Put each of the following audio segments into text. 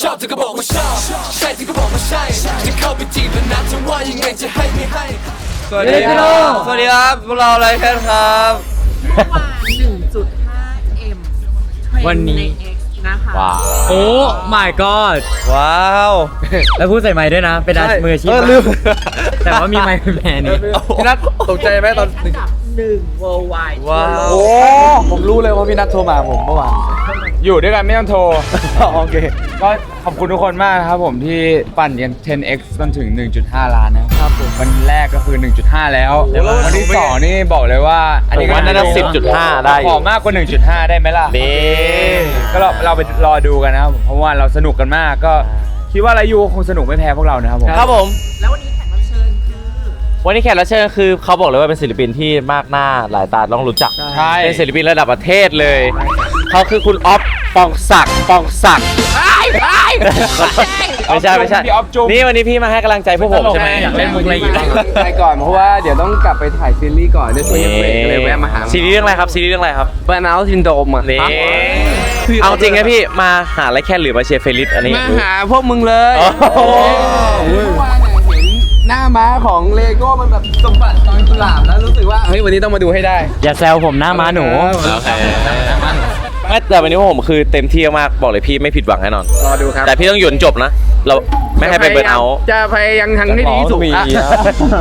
ชอบเธอก็บอกว่าชอบ ใช่เธอก็บอกว่าใช่ จะเข้าไปจีบแล้วนะจะว่ายังไงจะให้ไม่ให้ สวัสดีครับ สวัสดีครับพวกเราไรแค่ครับ 1.5M วันนี้ใน X นะคะว้าวโอ้ my god ว้าวแล้วพูดใส่ไม้ด้วยนะ เป็นอาชีพมืออาชีพเออมากลืม แต่ว่ามีไม้เป็นแพรนี่พี่นัทตกใจไหมตอนอันดับ หนึ่ง worldwide ว้าว โอ้ ผมรู้เลยว่าพี่นัทโทรมาผมเมื่อวาน อยู่ด้วยกันไม่ต้องโทร โอเค ก็ขอบคุณทุกคนมากนะครับผมที่ปั่นกัน 10x จนถึง 1.5 ล้านนะครับผมวันแรกก็คือ 1.5 แล้ววันที่2นี่บอกเลยว่าอันนี้ก็ผมว่าน่าจะ10.5ได้อยู่ ขอมากกว่า 1.5 ได้ไหมล่ะ นี่ ก็เราเราไปรอดูกันนะครับผมเพราะว่าเราสนุกกันมากก็คิดว่าไรยูคงสนุกไม่แพ้พวกเรานะครับผม ครับผม แล้ววันนี้ วันนี้แขกรับเชิญคือเขาบอกเลยว่าเป็นศิลปินที่มากหน้าหลายตาต้องรู้จักใช่ เป็นศิลปินระดับประเทศเลย เขาคือคุณออฟปองศักดิ์ปองศักดิ์ไม่ใช่ไม่ใช่พี่ออฟจุ๊บนี่วันนี้พี่มาให้กำลังใจพวกผมใช่ไหมอยากเล่นมุกอะไรอีกไหมไปก่อนเพราะว่าเดี๋ยวต้องกลับไปถ่ายซีรีส์ก่อนด้วยช่วงยังเบรกก็เลยแวะมาหาซีรีส์เรื่องอะไรครับซีรีส์เรื่องอะไรครับเบอร์นเอาซินโดมอะนี่เอาจริงนะพี่มาหาอะไรแค่หรือมาเชียร์เฟลิสอันนี้มาหาพวกมึงเลยโอ้โหเมื่อวานเนี่ยเห็นหน้าม้าของเลโก้มันแบบสมบัติตอนกุหลาบแล้วรู้สึกว่าเฮ้ยวันนี้ต้องมาดูให้ได้อย่าแซวผมหน้าม้าหนูโอเคไม่แต่วันนี้พวกผมคือเต็มที่มากบอกเลยพี่ไม่ผิดหวังแน่นอน รอดูครับแต่พี่ต้องหยุดจบนะ เราไม่ให้ไปเบิร์นเอาท์จะพยายามทำให้ดีที่สุดอะ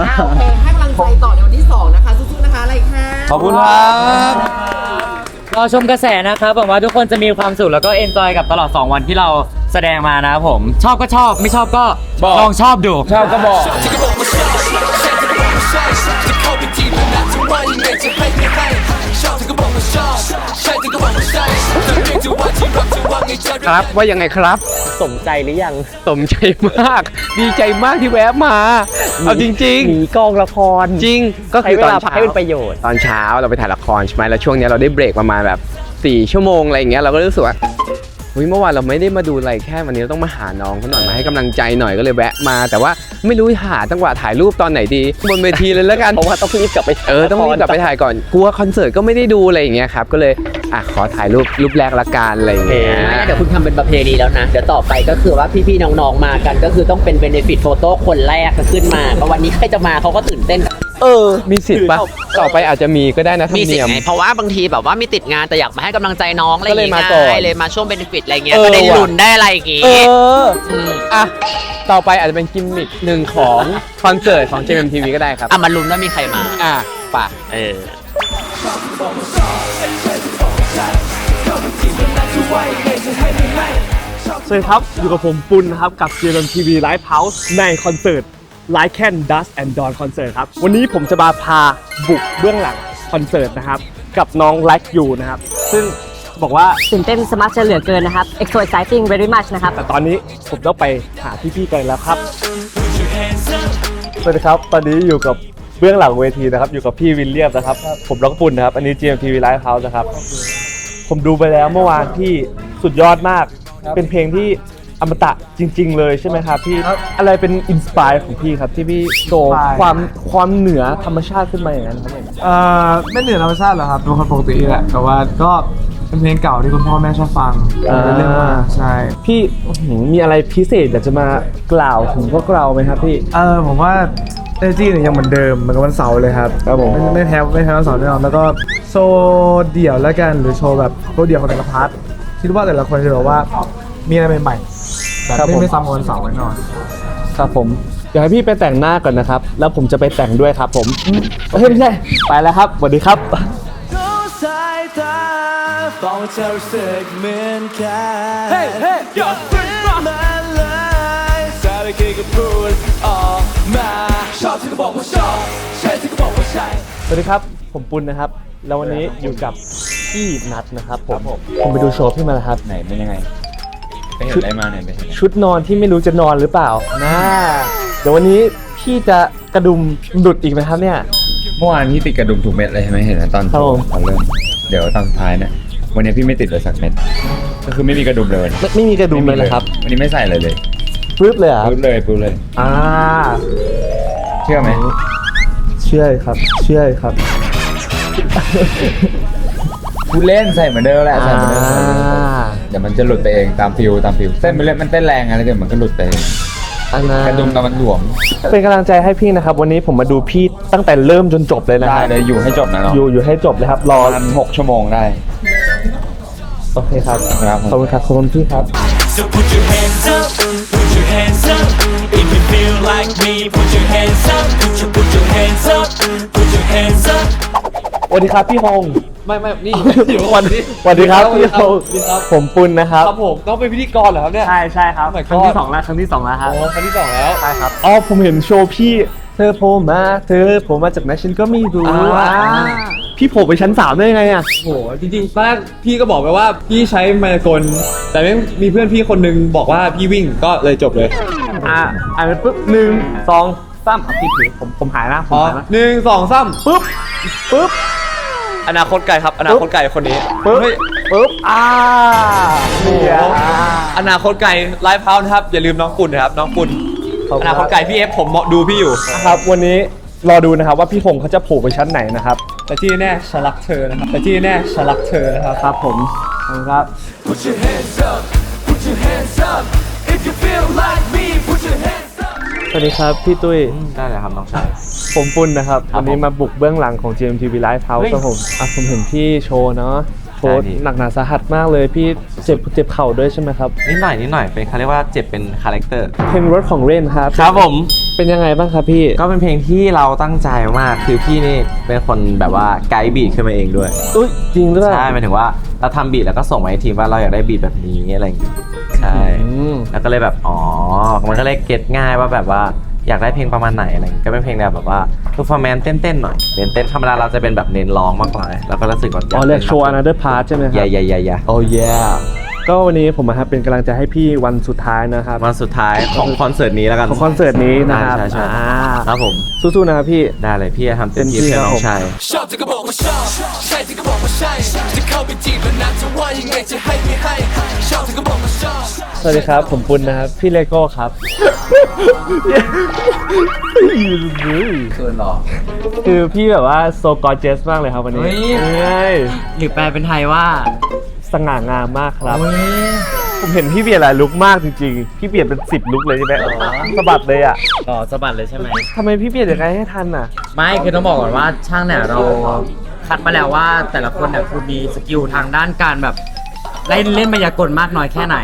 อ่าโอเคให้กำลังใจต่อในวันที่ 2 นะคะสู้ๆนะคะอะไรค่ะ ขอบคุณครับรอชมกระแสนะครับหวังว่าทุกคนจะมีความสุขแล้วก็เอนจอยกับตลอด 2 วันที่เรา แสดงมานะครับผม ชอบก็ชอบไม่ชอบก็บอก ลองชอบดู ชอบก็บอกชอบเธอก็บอกว่าชอบใช่เธอก็บอกว่าใช่จะเข้าไปจีบแล้วนะจะว่ายังไงจะให้ไม่ให้ชอบเธอก็บอกว่าชอบใช่เธอก็บอกว่าใช่จะเรียกจะว่าที่รักจะว่าไงจะครับว่ายังไงครับ สมใจหรือยังสมใจมาก ดีใจมากที่แวะมา เอาจริง หนีกองละครๆ จริงก็ใช้คือเวตอนลาพักเช้าให้เป็นประโยชน์ ตอนเช้าเราไปถ่ายละครใช่ไหมแล้วช่วงเนี้ยเราได้เบรกประมาณแบบ 4 ชั่วโมงอะไรอย่างเงี้ยเราก็รู้สึกว่า เฮ้ยเมื่อวานเราไม่ได้มาดูอะไรแค่วันนี้เราต้องมาหาน้องเขาหน่อยมาให้กำลังใจหน่อยก็เลยแวะมา แต่ว่าไม่รู้หาจังหวะถ่ายรูปตอนไหนดีบนเวทีเลยแล้วกันเพราะว่าต้องรีบกลับไปเออต้องรีบกลับไปถ่ายก่อนกลัวคอนเสิร์ตก็ไม่ได้ดูอะไรอย่างเงี้ยครับก็เลย อะขอถ่ายรูปรูปแรกละกันอะไรอย่างเงี้ยเดี๋ยวคุณทำเป็นประเพณีแล้วนะ เดี๋ยวต่อไปก็คือว่าพี่ๆน้องๆมากัน ก็คือต้องเป็นเบนฟิตโฟโต้คนแรกขึ้นมาเพราะวันนี้ใครจะมาเขาก็ตื่นเต้นเออ มีสิทธิ์ปะต่อไปอาจจะมีก็ได้นะธรรมีมสิทเนียมธิ์ไงเพราะว่าบางทีแบบว่ามีติดงานแต่อยากมาให้กำลังใจน้องอะไรอย่างก็เลยเงี้มาก่อนยเลยมาช่วงเบนฟิตอะไรเงี้ยเออก็ได้ว่ะ ลุ้นได้อะไรอย่างงี้เอออะ ต่อไปอาจจะเป็นกิมมิคหนึ่งของคอนเสิร์ตของ JMTV ก็ได้ครับ อะมาลุ้นว่ามีใครมา อะป่ะ เออ สวัสดีครับ อยู่กับผมปุณนะครับ กับ GMTV Live House ในคอนเสิร์ต Like Can Dust and Dawn Concert ครับ วันนี้ผมจะมาพาบุกเบื้องหลังคอนเสิร์ตนะครับ กับน้อง Like You นะครับ ซึ่งบอกว่า ตื่นเต้นสมาร์ทจะเหลือเกินนะครับ exo exciting very much นะครับ แต่ตอนนี้ผมต้องไปหาพี่ๆกันแล้วครับ สวัสดีครับ ตอนนี้อยู่กับเบื้องหลังเวทีนะครับ อยู่กับพี่วิลเลียมนะครับ ผมร้องปุ่นนะครับ อันนี้ GMTV Live House นะครับ ผมดูไปแล้วเมื่อวานที่สุดยอดมากเป็นเพลงที่อมตะจริง ๆ เลยใช่ไหมครับพี่อะไรเป็นอินสปายของพี่ครับ ที่พี่โชว์ความความเหนือธรรมชาติขึ้นมาอย่างนั้นครับผม เอ่อไม่เหนือธรรมชาติหรอกครับเป็นคนปกติแหละแต่ว่าก็เป็นเพลงเก่าที่คุณพ่อแม่ชอบฟังอ่าเรื่องมาใช่พี่อื้อหือมีอะไรพิเศษอยากจะมากล่าวถึงพวกเราไหมครับพี่ เออผมว่า เอเนจีเนี่ยยังเหมือนเดิมเหมือนกับวันเสาร์เลยครับครับผมไม่ไม่แพ้ไม่แพ้วันเสาร์แน่นอนแล้วก็โชว์เดี่ยวแล้วกันหรือโชว์แบบโชว์เดี่ยวของแต่ละพาร์ทคิดว่าแต่ละคนจะแบบว่ามีอะไรใหม่ๆแบบไม่ไม่ซ้ำกับวันเสาร์แน่นอนครับผมเดี๋ยวให้พี่ไปแต่งหน้าก่อนนะครับ แล้วผมจะไปแต่งด้วยครับผมเฮ้ยไม่ใช่ไปแล้วครับสวัสดีครับช วัสดีครับ ผมปุณนะครับ แล้ววันนี้อยู่กับพี่นัทนะครับผมผมไปดูโชว์พี่มาแล้วครับ ไหนเป็นยังไงไปเห็นอะไรมาไหนไปเห็นอะไรชุดนอนที่ไม่รู้จะนอนหรือเปล่านะเดี๋ยววันนี้พี่จะกระดุมหลุดอีกไหมครับเนี่ย เมื่อวานพี่ติดกระดุมถูกเม็ดเลยใช่ไหมเห็นไหมตอนครับผม ตอนเริ่มเดี๋ยวตอนสุดท้ายเนี่ยวันนี้พี่ไม่ติดเลยสักเม็ด ก็คือไม่มีกระดุมเลยวันนี้ไม่ไม่มีกระดุมเลยนะครับวันนี้ไม่ใส่เลยเลยปึ๊บเลยเหรอครับปุ๊บเลยปุ๊บเลย อ่า เชื่อไหมเชื่อครับ เชื่อครับ พูดเล่นใส่เหมือนเดิมแหละใส่เหมือนเดิมอ่าเดี๋ยวมันจะหลุดไปเองตามฟิวตามฟิวเส้นมันเล่นมันเต้นแรงอะไรเดี๋ยวมันก็หลุดไปเองอันนั้นกระดุมกับมันหลวม เป็นกำลังใจให้พี่นะครับ วันนี้ผมมาดูพี่ตั้งแต่เริ่มจนจบเลยนะคได้รับเลยอยู่ให้จบนะเนาะอยู่อยู่ให้จบเลยครับ รอประมาณหกชั่วโมงได้ โอเคครับครับผม ขอบคุณครับขอบคุณพี่ครับ So put your hands up, put your hands up. If you feel like me, put your hands up, วัสดีครับพี่ฮง ไม่ไม่นี่วันสวัสดีครับพี่ฮงสวัสดีครับผมปุณนะครับครับผมต้องเป็นพิธีกรเหรอครับเนี่ย ใช่ใช่ครับ Oh my ครั้งที่ God สองแล้วครั้งที่สองแล้วครับ โอ้ครั้งที่สองแล้ว ใช่ครับ อ๋อผมเห็นโชว์พี่เธอโผล่มาเธอโผล่มาจากไหนฉันก็ไม่รู้อ่า อ่าพี่โผล่ไปชั้นสามได้ยังไงอะโหจริงๆตอนแรกพี่ก็บอกไปว่าพี่ใช้มายากลแต่ไม่มีเพื่อนพี่คนนึงบอกว่าพี่วิ่งก็เลยจบเลยอ่าอ่านปุ๊บหนึ่งสองสามอะพี่ถือผมผมหายนะผมอ๋อหายนะหนึ่งสองสามปุ๊บปุ๊บ อนาคตไกลครับ อนาคตไกลคนนี้ปุ๊บเฮ้ยปุ๊บอ่าโอ้โหเนี่ยอนาคตไกลไลฟ์เฮาส์นะครับ อย่าลืมน้องปุ่นนะครับ น้องปุ่นขอบอณนาคตไกลพี่เอฟผมดูพี่อยู่ ครับวันนี้รอดูนะครับว่าพี่พงษ์เขาจะโผล่ไปชั้นไหนนะครับแต่ที่แน่ฉันรักเธอนะครับ แต่ที่แน่ฉันรักเธอนะครับ ครับผมขอบคุณครับ Put your hands up, put your hands up. If you feel like me, put your hands up. สวัสดีครับ พี่ตุ้ย ได้เลยครับน้องชาย ผมปุณนะครับ ครับวันนี้มาบุกเบื้องหลังของ GMTV Live House เฮ้ยครับผมอะผมเห็นพี่โชว์เนาะโชว์ใช่พี่ หนักหนาสาหัสมากเลยพี่เจ็บเจ็บเข่าด้วยใช่ไหมครับ นิดหน่อยนิดหน่อยเป็นเขาเรียกว่าเจ็บเป็นคาแรคเตอร์เพลงรถของเรนครับ ครับผมเป็นยังไงบ้างครับพี่ ก็เป็นเพลงที่เราตั้งใจมากคือพี่นี่เป็นคนแบบว่าไกด์บีทขึ้นมาเองด้วยอุ้ยจริงด้วยใช่หมายถึงว่าเราทำบีทแล้วก็ส่งมาให้ทีมว่าเราอยากได้บีทแบบนี้อะไรอย่างเงี้ยใช่อืมแล้วก็เลยแบบอ๋อมันก็เลยเก็ตง่ายว่าแบบว่า อยากได้เพลงประมาณไหนอะไรอย่างเงี้ยก็เป็นเพลงแนวแบบว่าเพอร์ฟอร์แมนซ์เต้นๆหน่อยเน้นเต้นธรรมดาเราจะเป็นแบบเน้นร้องมากกว่าแล้วก็รู้สึกว่าอ๋อเรียกโชว์ another part ใช่ไหมคใหรัญ่ใหญ่ใหญ่ใหญ่โอ้ย ก็วันนี้ผมมาครับเป็นกำลังใจให้พี่วันสุดท้ายนะครับวันสุดท้ายของคอนเสิร์ตนี้แล้วกันของคอนเสิร์ตนี้นะครับใช่ใช่อ่าครับผมสู้ๆนะครับพี่ได้เลยพี่จะทำเต็มที่เต็มที่เพื่อครับน้อผงมชายชอบเธอก็บอกว่าชอบใช่เธอก็บอกว่าใช่จะเข้าไปจีบแล้วนะจะว่ายังไงจะให้ไม่ให้ชอบเธอก็บอกว่าชอบสวัสดีครับ ผมปุณนะครับพี่เลโก้ครับคืนหรอคือพี่แบบว่าโซกอร์เจสมากเลยครับวันนี้เฮ้ยเฮ้ยหรือแปลเป็นไทยว่า สง่างามมากครับ ผมเห็นพี่เปลี่ยนหลายลุคมากจริงๆ พี่เปลี่ยนเป็นสิบลุคเลยใช่ไหมสะบัดเลยอะต่อสะบัดเลยใช่ไหม ทำไมพี่เปลี่ยนอย่างไรให้ทันอะ ไม่คือต้องบอกก่อนว่าช่างเนี่ยเราคัดมาแล้วว่าแต่ละคนเนี่ยคือมีสกิลทางด้านการแบบเล่นเล่นมายากลมากน้อยแค่ไหน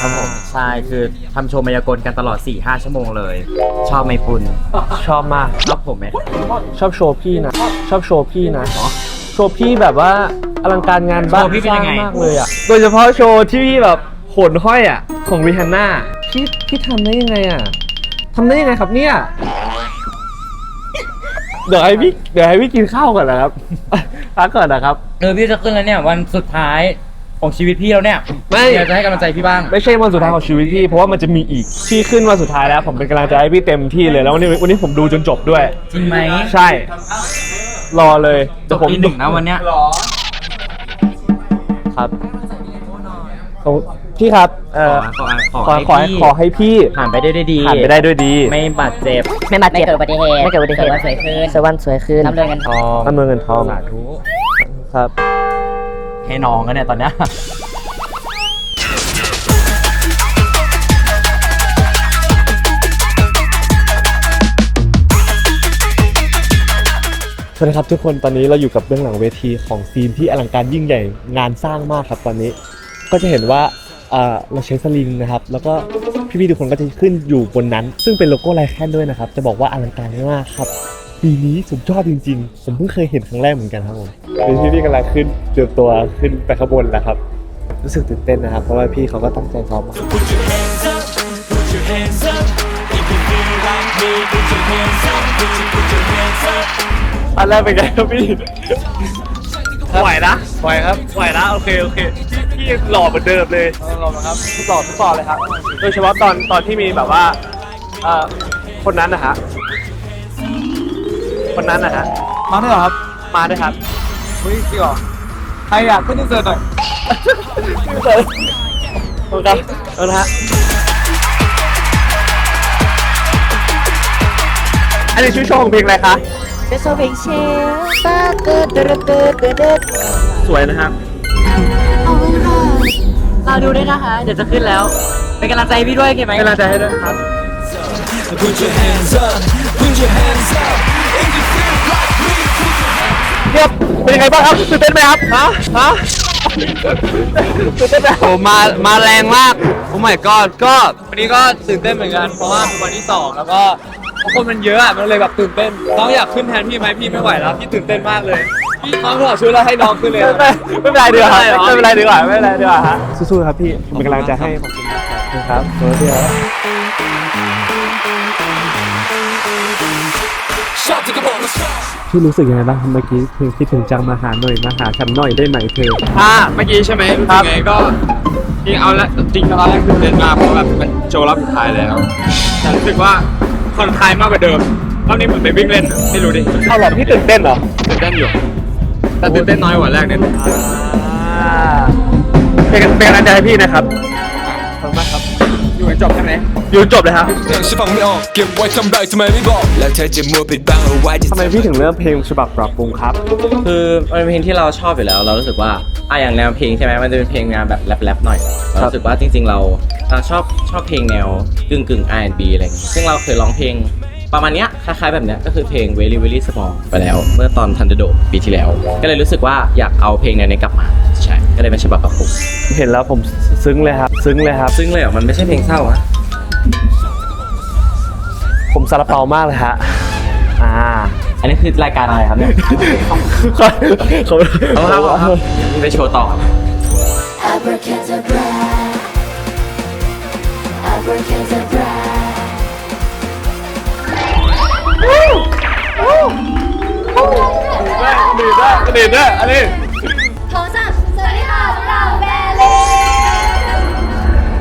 ครับผมใช่คือทำโชว์มายากลกันตลอด 4-5 ชั่วโมงเลย ชอบไหมปุณชอบมาก ชอบผมไหมชอบโชว์พี่นะ ชอบโชว์พี่นะ โชว์พี่แบบว่าอลังการงานบ้านโชว์พี่เป็นยังไง สร้ามากเลยอะ โดยเฉพาะโชว์ที่พี่แบบโขนห้อยอะ ของริฮันน่าพี่พี่ทำได้ยังไงอะทำได้ยังไงครับเนี่ย เดี๋ยวให้พี่เดี๋ยวให้พี่กินข้าวก่อนนะครับ พักก่อนนะครับ เออพี่จะขึ้นแล้วเนี่ยวันสุดท้ายของชีวิตพี่แล้วเนี่ยไม่ อยากจะให้กำลังใจพี่บ้าง ไม่ใช่วันสุดท้ายของชีวิตพี่ เพราะว่ามันจะมีอีกที่ขึ้นวันสุดท้ายแล้ว ผมเป็นกำลังใจให้พี่เต็มที่เลย แล้ววันนี้วันนี้ผมดูจนจบด้วย จริงไหม ใช่ รอเลยจเดี๋ยบวผมปีหนึ่งนะวันเนี้ยครับขอบพี่ครับเอ่อขอขอขอขอให้พี่ขอให้พี่ผ่านไปได้ด้วยดี ผ่านไปได้ด้วยดีไม่บาดเจ็บไม่บาดเจ็บไม่เกิดอุบัติเหตุไม่เกิดอุบัติเหตุ สวยขึ้นสวันสวยขึ้นน้ำเรือนเงินทองร่ำรวยเงินทองสาธุครับ ให้น้องกันเนี่ยตอนเนี้ย สวัสดีครับทุกคนตอนนี้เราอยู่กับเบื้องหลังเวทีของซีนที่อลังการยิ่งใหญ่งานสร้างมากครับตอนนี้ ก็จะเห็นว่าเอ่อเราใช้สลิงนะครับ แล้วก็พี่ๆทุกคนก็จะขึ้นอยู่บนนั้น ซึ่งเป็นโลโก้ไลแคนด้วยนะครับ จะบอกว่าอลังการมากครับปีนี้สุดยอดจริงๆ ผมเพิ่งเคยเห็นครั้งแรกเหมือนกันครับผมนี่พี่ๆกำลังขึ้นเตรียมตัวขึ้นไปข้างบนแล้วครับ รู้สึกตื่นเต้นนะครับ เพราะว่าพี่เขาก็ตั้งใจซ้อมมาก Put your hands up, put your hands up. If you feel like me, put your hands up, put your put your hands up. อันแรกเป็นไงครับพี่ไหวนะไหวครับไหวนะโอเคโอเคพี่พี่ยังหล่อเหมือนเดิมเลยหล่อครับทุกหล่อทุกต่อเลยครับ โดยเฉพาะตอนตอนที่มีแบบว่าเอ่อคนนั้นนะฮะคนนั้นนะฮะมาด้วยเหรอครับมาด้วยครับเฮ้ยจริงเหรอใครอยากขึ้นอินเสิร์ตหน่อยอินเสิร์ตขอบคุณครับเอาละฮะอันนี้ชื่อโชว์ของเพลงอะไรคะ จะโซเบงเชฟป้าเกิดเกิดเกิดเกิดสวยนะครับเราดูด้วยนะคะ เดี๋ยวจะขึ้นแล้ว เป็นกำลังใจให้พี่ด้วยโอเคไหมเป็นกำลังใจให้ด้วยครับ Put your hands up Put your hands up If you feel like me Put your hands เนี่ยเป็นยังไงบ้างครับตื่นเต้นไหมครับฮะฮะตื่นเต้นไหมโอ้มามาแรงมากโอ้ my god ก็วันนี้ก็ตื่นเต้นเหมือนกันเพราะว่าเป็นวันที่สองแล้วก็ คนมันเยอะอะมันเลยแบบตื่นเต้นน้องอยากขึ้นแทนพี่ไหมพี่ไม่ไหวแล้วพี่ตื่นเต้นมากเลยพี่น้องถอดชุดแล้วให้น้องขึ้นเลย ไม่ไม่เป็นไรดีกว่าครับไม่ไม่เป็เป็นนไรไรเหรอดีกว่าไม่เป็นไรดีกว่าฮะสู้ๆครับพี่ผมเป็นกำลังใจให้ขอบคุณมากครับสวัสดีครับ Shot to the ball, let's go พี่รู้สึกยังไงบ้างครับเมื่อกี้เพลงคิดถึงจังมาหาหน่อยมาหาฉันหน่อยได้ไหมเธอถ้าเมื่อกี้ใช่ไหมรู้สึกไงก็จริงเอาละจริงตอนแรกตื่นเต้นมากเพราะแบบมันโชว์รอบสุดท้ายแล้วแต่รู้สึกว่า คอนคลายมากกว่าเดิมรอบนี้เหมือนไปวิ่งเล่นอะไม่รู้ดิเอาหรอพี่ตื่นเต้นเหรอตื่นเต้นอยู่แต่ตื่นเต้นน้อยกว่าแรกนิดนึงเป็นเป็นกำลังใจให้พี่นะครับ จนจบใช่ไหมอยู่จบเลยครับยังฉันฟังไม่ออกเก็บไว้ทำไรทำไมไม่บอก แล้วเธอจะมัวปิดบังเอาไว้จะทำไมพี่ถึงเลือกเพลงฉบับปรับปรุงครับ คือมันเป็นเพลงที่เราชอบอยู่แล้ว เรารู้สึกว่าอะอย่างแนวเพลงใช่ไหมมันจะเป็นเพลงแนวแบบแรปๆหน่อยเรารู้สึกว่าจริง ๆ เราเราชอบชอบเพลงแนวกึ่งกึ่ง R&B อะไรอย่างเงี้ยซึ่งเราเคยร้องเพลง ประมาณเนี้ยคล้ายๆแบบเนี้ยก็คือเพลง Very Very Small ไปแล้ว เมื่อตอน Thunderdome ปีที่แล้ว ก็เลยรู้สึกว่าอยากเอาเพลงแนวนี้กลับมาใช่ก็เลยเป็นฉบับปรับปรุงเห็นแล้วผมซึ้งเลยครับ ซึ้งเลยครับ ซึ่งเลยเหรอมันไม่ใช่เพลงเศร้าอะผมซาลาเปามากเลยฮะอ่าอันนี้คือรายการอะไรครับเนี่ยขอบเอาครับเอาครับไปโชว์ต่อ Abracadabra. Abracadabra. ดีด้วยดีด้วยอันนี้โทรศัพท์สวัสดีค่ะพวกเราแบลเล่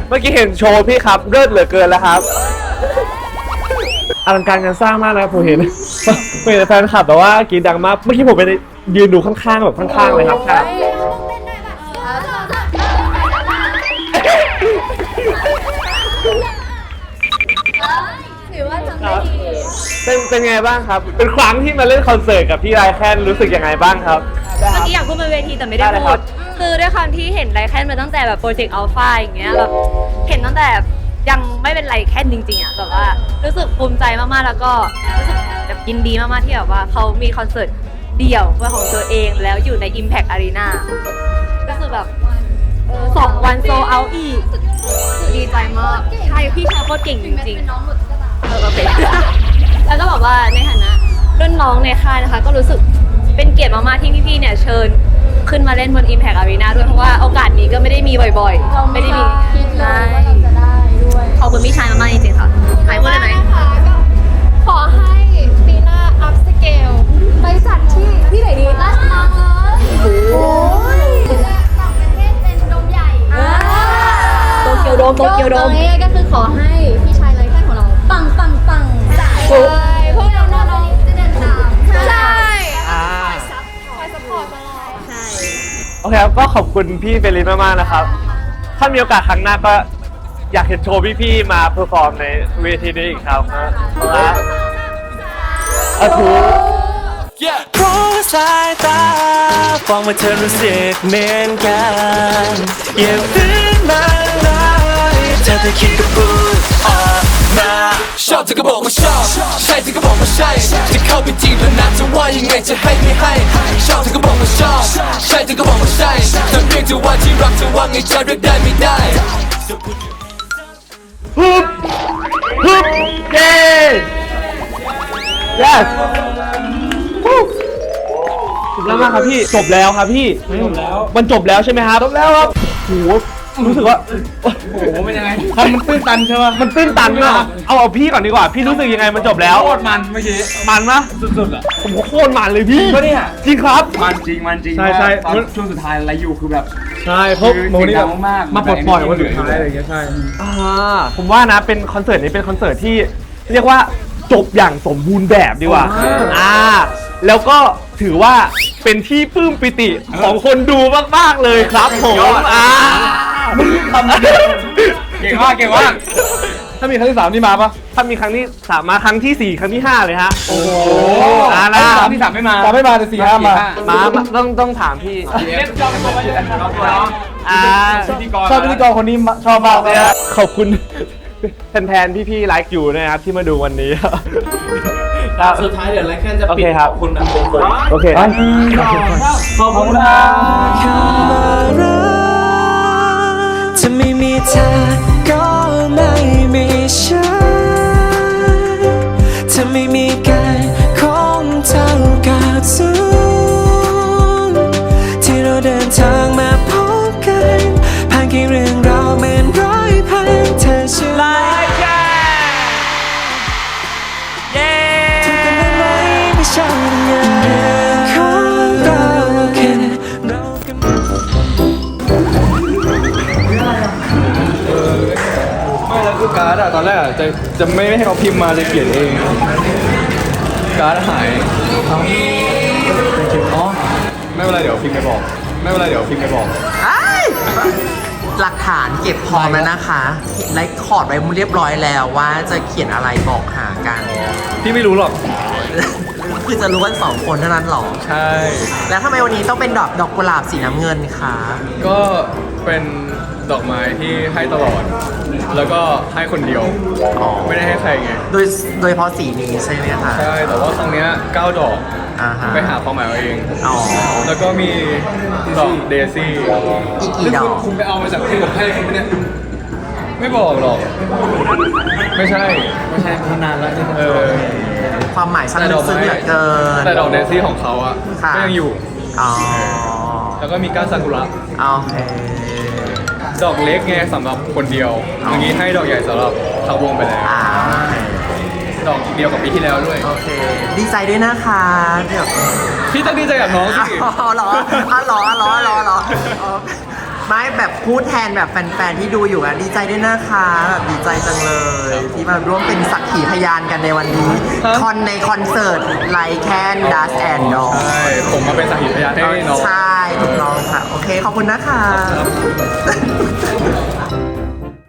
เมื่อกี้เห็นโชว์พี่ครับเลิศเหลือเกินแล้วครับอลังการงานสร้างมากนะครับผมเห็น ผมเห็นแฟนคลับแบบว่ากรีดดังมากเมื่อกี้ผมไปยืนดูข้างๆแบบข้างๆเลยครับ เป็นเป็นไงบ้างครับ เป็นครั้งที่มาเล่นคอนเสิร์ตกับพี่ไรแคนรู้สึกยังไงบ้างครับ เมื่อกี้อยากพูดบนเวทีแต่ไม่ได้ได้เลยคพูรัด บ คือด้วยความที่เห็นไรแค่นมาตั้งแต่แบบโปรเจกต์อัลฟาอย่างเงี้ยแบบเห็นตั้งแต่ยังไม่เป็นไรแค่นจริงๆอะแบบว่ารู้สึกภูมิใจมากๆแล้วก็รู้สึกแบบยินดีมากๆที่แบบว่าเขามีคอนเสิร์ตเดี่ยวเป็นของตัวเองแล้วอยู่ใน Impact Arena ก็คือแบบเออสองวันโซเอาอีกดีใจมากใช่พี่ชายโคตรเก่งจริงๆ เออโอเค แล้วก็แบบว่าในฐานะรุ่นน้องในค่ายนะคะ ก็รู้สึกเป็นเกียรติมากๆที่พี่ๆเนี่ยเชิญขึ้นมาเล่นบน Impact Arena ด้วยเพราะว่าโอกาสนี้ก็ไม่ได้มีบ่อยๆ ไม่ได้มีคิดเลยว่าเราจะได้ด้วยขอบคุณพี่ชายมากๆจริงๆค่ะหายพูดเลยไหมนะคะก็ขอให้ปีหน้าอัพสเกลไปจัดที่ที่ไหนดีราชมังเลยโอ้ยต่างประเทศเป็นดมใหญ่ โตเกียวโดมโตเกียวโดม ตรงนี้ก็คือขอให้ ใช่พวกเราน้องๆจะเดินตามใช่อ่าคอยซัพพอร์ตตลอดใช่โอเคครับก็ขอบคุณพี่เบลลินมากๆนะครับ ถ้ามีโอกาสครั้งหน้าก็อยากเห็นโชว์พี่ๆมาเพอร์ฟอร์มในเวทีนี้อีกครับนะนะอาทูเพราะว่าสายตาฟังว่าเธอรู้สึกเหมือนกันอย่าฝืนมาเลยเธอจะคิดก็พูดออก มาชอบเธอก็บอกว่าชอบ ใช่เธอก็บอกว่าใช่ จะเข้าไปจีบแล้วนะจะว่ายังไงจะให้ไม่ให้ ชอบเธอก็บอกว่าชอบ ใช่เธอก็บอกว่าใช่จะเรียกเธอว่าที่รักเธอว่าไงจะเรียกได้ไม่ได้ฮึบฮึบเย้ yes วู้จบแล้วมากครับพี่ จบแล้วครับพี่ จบแล้ว มันจบแล้วใช่ไหมครับ จบแล้วครับโห รู้สึกว่าโอ้โหเป็นยังไงมันตื้นตันใช่ไหมมันตื้นตันมากเอาเอาพี่ก่อนดีกว่า พี่รู้สึกยังไงมันจบแล้ว โคตรมันเมื่อกี้มันนะสุดๆอะผมว่าโคตรมันเลยพี่ก็เนี่ยจริงครับ มันจริงมันจริงใช่ใช่ ตอนช่วงสุดท้ายอะไรอยู่คือแบบใช่เขาคือโมนี่เสียงดังมากๆมาปลดปล่อยวันสุดท้ายอะไรอย่างเงี้ยใช่อ่าผมว่านะเป็นคอนเสิร์ตนี้เป็นคอนเสิร์ตที่เรียกว่าจบอย่างสมบูรณ์แบบดีกว่าอ่า แล้วก็ถือว่าเป็นที่ปลื้มปิติของคนดูมาก ๆ เลยครับผมอ่า เก่งมากเก่งมากสถ้ามีครั้งที่สามนี่มาปะถ้ามีครั้งที่สามมาครั้งที่สี่ครั้งที่ห้าเลยฮะ โอ้โหอ่านะสามที่สามไม่มาสามไม่มาแต่สี่ห้ามามามาต้องต้องถามพี่เอฟจองตัวไว้เลยจองตัวเนาะอ่าพิธีกรชอบพิธีกรคนนี้มาชอบมากเลยฮะขอบคุณแทนๆพี่ๆไลฟ์อยู่นะครับที่มาดูวันนี้ครับสุดท้ายเดี๋ยวไลค์แคนจะโอปิเคดครับคุณแบบโกงโอเคขอบคุณครับ ถ้าไม่มีเธอก็ไม่มีฉันถ้าไม่มีกายของเท่ากับศูนย์ที่เราเดินทางมาพบ จะจะไม่ให้เขาพิมพ์มาจะเขียนเอง การ์ดหายอ๋อไม่เป็นไรเดี๋ยวพิมพ์ไปบอก ไม่เป็นไรเดี๋ยวพิมพ์ไปบอกหลักฐานเก็บพร้อมแล้วนะคะไลฟ์คอร์ดไว้เรียบร้อยแล้วว่าจะเขียนอะไรบอกหากัน พี่ไม่รู้หรอก คือจะรู้กันสองคนเท่านั้นหรอ ใช่ แล้วทำไมวันนี้ต้องเป็นดอกดอกกุหลาบสีน้ำเงินคะ ก็เป็นดอกไม้ที่ให้ตลอด แล้วก็ให้คนเดียว อ๋อไม่ได้ให้ใครไง โดยโดยเฉพาะสีนี้ใช่ไหมคะใช่ แต่ว่าครั้งเนี้ยเก้าดอก อ่าฮะไปหาความหมายเอาเอง อ๋อแล้วก็มีดอกเดซี่อีกกี่ดอก คุณไปเอามาจากที่ผมให้คุณเนี่ย ไม่บอกหรอก ไม่ใช่ ไม่ใช่พนานแล้วเออ ความหมายช่างลึกซึ้งเหลือเกิน แต่ดอกเดซี่ของเขาอะค่ะ ก็ยังอยู่ อ๋อแล้วก็มีก้านซากุระ โอเค ดอกเล็กไงสำหรับคนเดียวอ๋อออย่างนี้ให้ดอกใหญ่สำหรับทั้งวงไปแล้วอ่าดอกเดียวกับปีที่แล้วด้วย โอเค ดีใจด้วยนะคะเดี๋ยวพี่ต้องดีใจกับน้องสิอ๋อเหรออ๋อเหรออ๋อเหรอเหรอเหรออ๋อไม่แบบพูดแทนแบบแฟนๆที่ดูอยู่อะดีใจด้วยนะคะแบบดีใจจังเลย ที่มาร่วมเป็นสักขีพยานกันในวันนี้คอนในคอนเสิร์ตไลแคนดัสแอนด์ดอใช่ผมมาเป็นสักขีพยานให้น้องใช่ ถูกต้องค่ะ โอเค ขอบคุณนะคะ